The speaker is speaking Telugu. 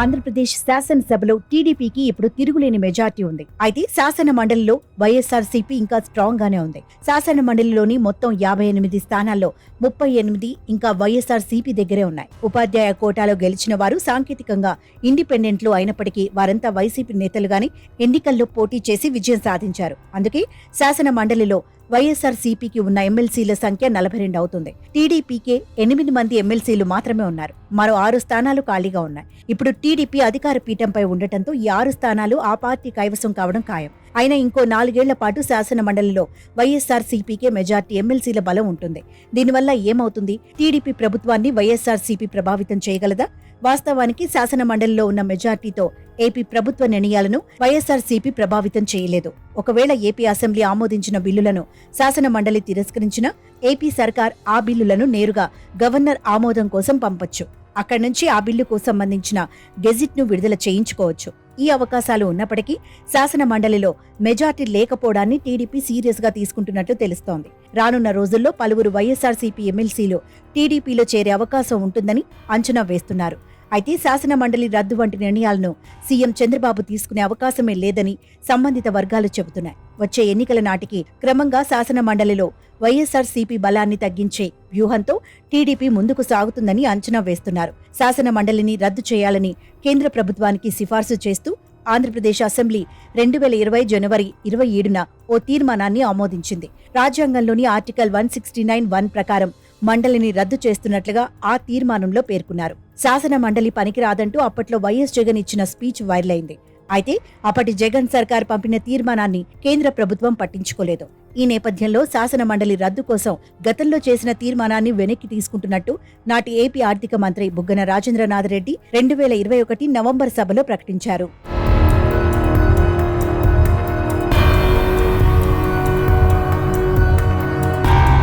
ఆంధ్రప్రదేశ్ శాసనసభలో టీడీపీకి ఇప్పుడు తిరుగులేని మెజార్టీ ఉంది. అయితే శాసన మండలిలో వైఎస్ఆర్సీపీ ఇంకా స్ట్రాంగ్ గానే ఉంది. శాసన మండలిలోని మొత్తం యాభై ఎనిమిది స్థానాల్లో ముప్పై ఎనిమిది ఇంకా వైఎస్ఆర్సీపీ దగ్గరే ఉన్నాయి. ఉపాధ్యాయ కోటాలో గెలిచిన వారు సాంకేతికంగా ఇండిపెండెంట్లు అయినప్పటికీ వారంతా వైసీపీ నేతలుగానే ఎన్నికల్లో పోటీ చేసి విజయం సాధించారు. అందుకే శాసన మండలిలో వైఎస్ఆర్ సిపికి ఉన్న ఎమ్మెల్సీల సంఖ్య నలభై రెండు అవుతుంది. టీడీపీకే ఎనిమిది మంది ఎమ్మెల్సీలు మాత్రమే ఉన్నారు. మరో ఆరు స్థానాలు ఖాళీగా ఉన్నాయి. ఇప్పుడు టీడీపీ అధికార పీఠంపై ఉండటంతో ఈ ఆరు స్థానాలు ఆ పార్టీ కైవసం కావడం ఖాయం. అయినా ఇంకో నాలుగేళ్ళ పాటు శాసన మండలిలో వైఎస్ఆర్ సిపికే మెజార్టీ ఎమ్మెల్సీల బలం ఉంటుంది. దీనివల్ల ఏమవుతుంది? టీడీపీ ప్రభుత్వాన్ని వైఎస్ఆర్ సిపి ప్రభావితం చేయగలదా? వాస్తవానికి శాసన మండలిలో ఉన్న మెజార్టీతో ఏపీ ప్రభుత్వ నిర్ణయాలను వైఎస్ఆర్ సిపి ప్రభావితం చేయలేదు. ఒకవేళ ఏపీ అసెంబ్లీ ఆమోదించిన బిల్లులను శాసన మండలి తిరస్కరించినా ఏపీ సర్కార్ ఆ బిల్లులను నేరుగా గవర్నర్ ఆమోదం కోసం పంపొచ్చు. అక్కడి నుంచి ఆ బిల్లుకు సంబంధించిన గెజిట్ను విడుదల చేయించుకోవచ్చు. ఈ అవకాశాలు ఉన్నప్పటికీ శాసన మండలిలో మెజార్టీ లేకపోవడాన్ని టీడీపీ సీరియస్గా తీసుకుంటున్నట్లు తెలుస్తోంది. రానున్న రోజుల్లో పలువురు వైఎస్ఆర్సీపీ ఎమ్మెల్సీలు టీడీపీలో చేరే అవకాశం ఉంటుందని అంచనా వేస్తున్నారు. అయితే శాసన మండలి రద్దు వంటి నిర్ణయాలను సీఎం చంద్రబాబు తీసుకునే అవకాశమే లేదని సంబంధిత వర్గాలు చెబుతున్నాయి. వచ్చే ఎన్నికల నాటికి క్రమంగా శాసన మండలిలో వైఎస్ఆర్ సిపి బలాన్ని తగ్గించే వ్యూహంతో టీడీపీ ముందుకు సాగుతుందని అంచనా వేస్తున్నారు. శాసన మండలిని రద్దు చేయాలని కేంద్ర ప్రభుత్వానికి సిఫార్సు చేస్తూ ఆంధ్రప్రదేశ్ అసెంబ్లీ రెండు వేల ఇరవై జనవరి ఇరవై ఏడున ఓ తీర్మానాన్ని ఆమోదించింది. రాజ్యాంగంలోని article one sixty nine one ప్రకారం మండలిని రద్దు చేస్తున్నట్లుగా ఆ తీర్మానంలో పేర్కొన్నారు. శాసన మండలి పనికిరాదంటూ అప్పట్లో వైఎస్ జగన్ ఇచ్చిన స్పీచ్ వైరల్ అయింది అయితే అప్పటి జగన్ సర్కార్ పంపిన తీర్మానాన్ని కేంద్ర ప్రభుత్వం పట్టించుకోలేదు. ఈ నేపథ్యంలో శాసన మండలి రద్దు కోసం గతంలో చేసిన తీర్మానాన్ని వెనక్కి తీసుకుంటున్నట్టు నాటి ఏపీ ఆర్థిక మంత్రి బుగ్గన రాజేంద్రనాథ్ రెడ్డి రెండు వేల ఇరవై ఒకటి నవంబర్ సభలో ప్రకటించారు.